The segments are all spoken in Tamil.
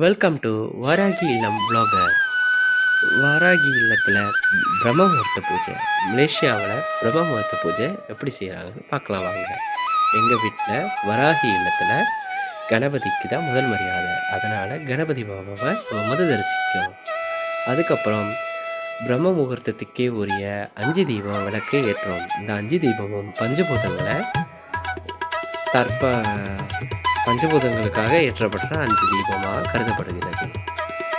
வெல்கம் டு வாராகி இல்லம் vlogger. வாராகி இல்லத்தில் பிரம்மமுகூர்த்த பூஜை மலேசியாவில் பிரம்மமுகூர்த்த பூஜை எப்படி செய்கிறாங்கன்னு பார்க்கலாம் வாங்க. எங்கள் வீட்டில் வராகி இல்லத்தில் கணபதிக்கு தான் முதல் மரியாதை. அதனால் கணபதி பாபாவை நம்ம மத தரிசிக்கணும் அதுக்கப்புறம் பிரம்ம முகூர்த்தத்துக்கே உரிய அஞ்சு தீபம் விளக்கு ஏற்றுறோம். இந்த அஞ்சு தீபமும் பஞ்சபூதங்களை தற்ப பஞ்சபூதங்களுக்காக ஏற்றப்பட்ட அஞ்சு தீபமாக கருதப்படுகிறது.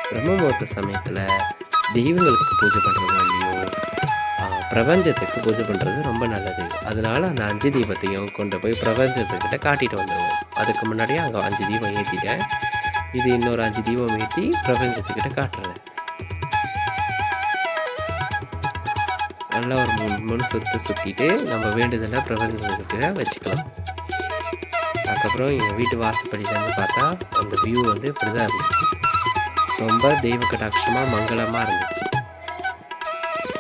பிரம்ம முகூர்த்த சமயத்தில் தெய்வங்களுக்கு பூஜை பண்ணுறது வேண்டியும் பிரபஞ்சத்துக்கு பூஜை பண்ணுறது ரொம்ப நல்லது. அதனால் அந்த அஞ்சு தீபத்தையும் கொண்டு போய் பிரபஞ்சத்துக்கிட்ட காட்டிட்டு வந்துடுவோம் அதுக்கு முன்னாடியே அங்கே அஞ்சு தீபம் ஏற்றிட்டேன் இது இன்னொரு அஞ்சு தீபம் ஏற்றி பிரபஞ்சத்துக்கிட்ட காட்டுறேன் நல்லா ஒரு மூணு மூணு சுற்று சுற்றிட்டு நம்ம வேண்டுதலை பிரபஞ்சத்துக்கிட்ட வச்சுக்கலாம். அதுக்கப்புறம் எங்கள் வீட்டு வாசப்படியிலேருந்து பார்த்தா அந்த வியூ வந்து இப்படி தான் இருந்துச்சு. ரொம்ப தெய்வ கடாட்சமாக மங்களமாக இருந்துச்சு.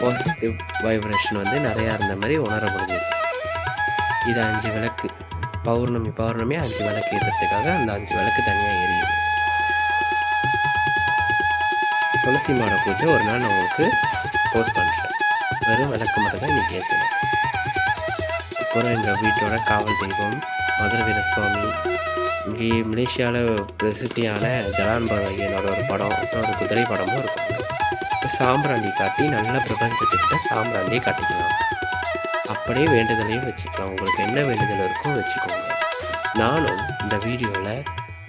பாசிட்டிவ் வைப்ரேஷன் வந்து நிறையா இருந்த மாதிரி உணர முடிஞ்சது. இது அஞ்சு விளக்கு. பௌர்ணமி பௌர்ணமி அஞ்சு விளக்கு ஏற்றுறதுக்காக அந்த அஞ்சு விளக்கு தனியாக எரியுது துளசி மாட பூஜை ஒரு நாள் நான் உங்களுக்கு போஸ்ட் பண்ணுறேன் வெறும் விளக்கு மட்டும் தான் இன்றைக்கி ஏற்றுவேன் அப்புறம் எங்கள் வீட்டோட காவல் தெய்வம் மதுர வீர சுவாமி இங்கே மலேசியாவில் பிரசித்தியான ஜலான் பகையனோட ஒரு படம் அப்புறம் ஒரு குதிரை படமும் இருக்கும். இப்போ சாம்பிராண்டி காட்டி நல்ல பிரபஞ்சத்துக்கிட்ட சாம்பிராண்டியை காட்டிக்கலாம். அப்படியே வேண்டுதலையும் வச்சுக்கலாம். உங்களுக்கு என்ன வேண்டுதல் இருக்கோ வச்சுக்கோங்க. நானும் இந்த வீடியோவில்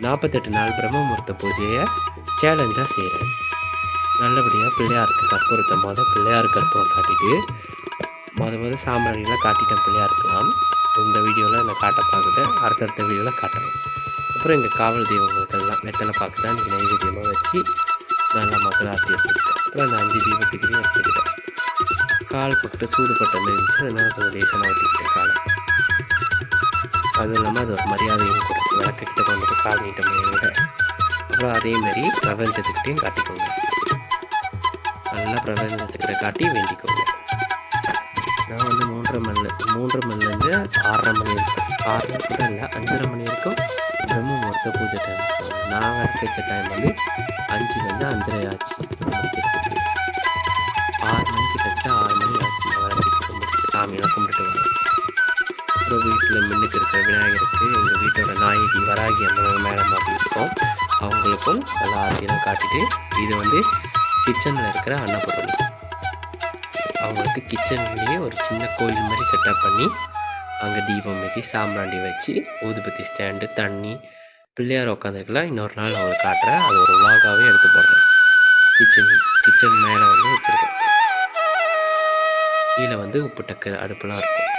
நாற்பத்தெட்டு நாள் பிரம்மமுகூர்த்த பூஜையை சேலஞ்சாக செய்கிறேன் நல்லபடியாக பிள்ளையாருக்கு கற்பூரத்தை மொதல் பிள்ளையார் கற்பூரம் காட்டிட்டு மொதல் மொதல் சாம்பிராணிலாம் காட்டிட்டேன் பிள்ளையாருக்கலாம் இந்த வீடியோவில் நான் காட்ட பார்க்குறேன். அடுத்தடுத்த வீடியோவில் காட்டுறேன். அப்புறம் எங்கள் காவல் தெய்வங்களுக்கெல்லாம் வெத்தலை பார்க்க தான் இன்றைக்கி நைவேத்தியமாக வச்சு நல்லா மக்கள் ஆற்றி எடுத்துக்கிட்டேன். அப்புறம் அந்த அஞ்சு தீபத்துக்கு எடுத்துக்கிட்டேன். கால் பட்டு சூடு பட்ட இருந்துச்சு. அதனால் கொஞ்சம் லேசாக ஊற்றிக்கிட்டேன் காலை. அதுவும் இல்லாமல் அது ஒரு மரியாதையும் கொடுக்கும். விளக்குக்கிட்ட கொண்டு கால் நீட்ட முடியாத அப்புறம் அதேமாரி பிரபஞ்சத்துக்கிட்டையும் காட்டிக்கோங்க. நல்லா பிரபஞ்சத்துக்கிட்ட காட்டி வேண்டிக்கோங்க. மணி மணிலேருந்து ஆறரை மணி வரைக்கும் ஆறரை கூட இல்லை அஞ்சரை மணி வரைக்கும் பிரம்ம முகூர்த்த பூஜை டைம் நான் வரைச்ச டைம் வந்து அஞ்சுலேருந்து அஞ்சரை ஆச்சு. முடிக்கிறதுக்கு ஆறு மணிக்கு கட்ட ஆறு மணி ஆச்சு. நான் விளக்கிட்டு முடிச்சு சாமியெல்லாம் கும்பிட்டு வந்தேன். அப்புறம் வீட்டில் மின்னுக்கு இருக்கிற விநாயகருக்கு எங்கள் வீட்டோட நாயகி வராகி அம்மன் மேடம் அப்படின்னு இருக்கோம் அவங்களுக்கும் நல்லா ஆர்த்தியெல்லாம் காட்டிட்டு இது வந்து கிச்சனில் இருக்கிற அன்னப்பொருள் அவங்களுக்கு கிச்சன்லேயே ஒரு சின்ன கோயில் மாதிரி செட்டப் பண்ணி அங்கே தீபம் ஏற்றி சாம்பிராண்டி வச்சு ஊதுபத்தி ஸ்டாண்டு தண்ணி பிள்ளையார் உட்காந்துருக்கலாம் இன்னொரு நாள் அவங்களுக்கு காட்டுறேன். அது ஒரு விலாகாகவே எடுத்து போடுறேன். கிச்சன் கிச்சன் மேலே வந்து வச்சுருக்கேன் கீழே வந்து உப்பு டக்கு அடுப்புலாம் இருக்கும்.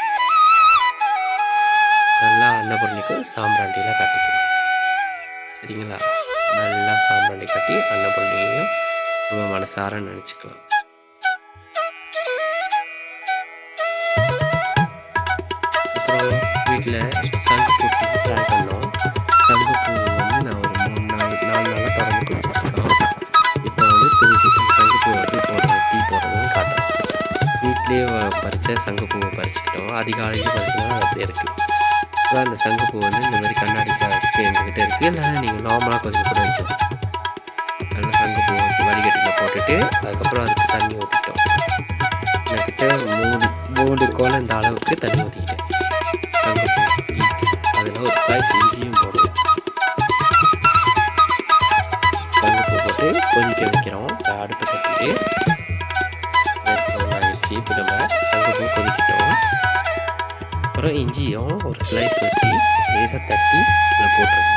நல்லா அன்னபூரணிக்கும் சாம்பிராண்டிலாம் காட்டிக்கலாம். சரிங்களா? நல்லா சாம்பிராண்டி காட்டி அன்னபூரணியையும் நம்ம மனசார நினச்சிக்கலாம். வீட்டில் சங்கு பூட்டி ட்ரை பண்ணோம். சங்கு பூ வந்து நான் ஒரு மூணு நாள் நாலு நாளாக திறந்து கொடுத்துருக்கோம் இப்போ வந்து திருப்பி சங்கு பூ எப்படி போடுறது டீ போடுறதுன்னு காட்டுறோம். வீட்லேயே பறித்த சங்கு பூவை பறிச்சுக்கிட்டோம். அதிகாலையில் பறிச்சதுனால அப்படியே இருக்குது இப்போ அந்த சங்கு பூ வந்து இந்த மாதிரி கண்ணாடி ஜாக்கு எங்ககிட்ட இருக்குது இல்லைன்னா நீங்கள் நார்மலாக கொஞ்சம் கூட வைக்கலாம் நல்லா சங்கு பூ வந்து வடிகட்டியில் போட்டுட்டு அதுக்கப்புறம் அதுக்கு தண்ணி ஊற்றிட்டோம் என்கிட்ட மூணு மூணு கோலம் இந்த அளவுக்கு தண்ணி ஊற்றிக்கிட்டேன் அதில் ஒரு சாய் இஞ்சியும் போடுவோம் சங்குப்பூ போட்டு கொதிக்க வைக்கிறோம் இப்ப அடுப்பு கட்டிட்டு ஆயிடுச்சு இப்போ நம்ம சங்குப்பூ கொதிக்கிட்டோம் அப்புறம் இஞ்சியும் ஒரு ஸ்லைஸ் வெட்டி லேசாக தட்டி போட்டுருவோம்